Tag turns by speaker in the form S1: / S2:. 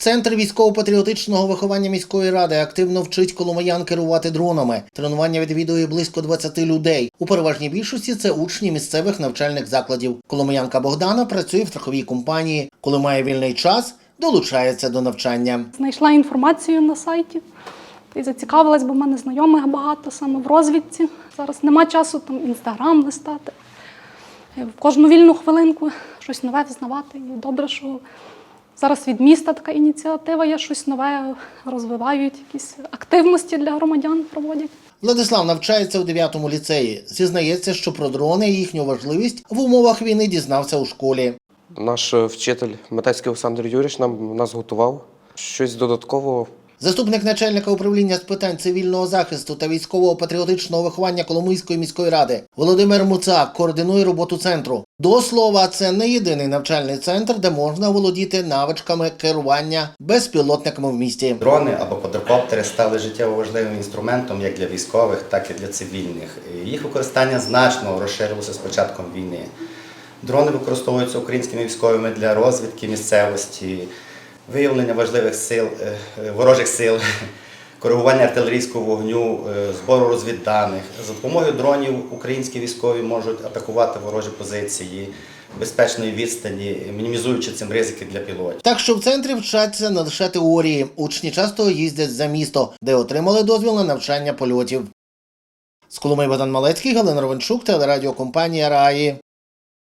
S1: Центр військово-патріотичного виховання міської ради активно вчить коломиян керувати дронами. Тренування відвідує близько 20 людей. У переважній більшості це учні місцевих навчальних закладів. Коломиянка Богдана працює в страховій компанії. Коли має вільний час, долучається до навчання.
S2: Знайшла інформацію на сайті і зацікавилась, бо в мене знайомих багато саме в розвідці. Зараз нема часу там інстаграм листати. Е, В кожну вільну хвилинку щось нове взнавати. І добре, що зараз від міста така ініціатива є, щось нове розвивають, якісь активності для громадян проводять.
S1: Владислав навчається у 9-му ліцеї. Зізнається, що про дрони і їхню важливість в умовах війни дізнався у школі.
S3: Наш вчитель Метецький Олександр Юрійович нам нас готував. Щось додатково
S1: Заступник начальника управління з питань цивільного захисту та військового патріотичного виховання Коломийської міської ради Володимир Муцак координує роботу центру. До слова, це не єдиний навчальний центр, де можна володіти навичками керування безпілотниками в місті.
S4: Дрони або квадрокоптери стали життєво важливим інструментом як для військових, так і для цивільних. Їх використання значно розширилося з початком війни. Дрони використовуються українськими військовими для розвідки місцевості, виявлення важливих сил, е, е, ворожих сил, коригування артилерійського вогню, е, збору розвідданих. За допомогою дронів українські військові можуть атакувати ворожі позиції безпечної відстані, мінімізуючи цим ризики для пілотів.
S1: Так що в центрі вчаться не лише теорії. Учні часто їздять за місто, де отримали дозвіл на навчання польотів. З Коломиї Богдан Малецький, Галина Ровенчук, телерадіокомпанія Раї.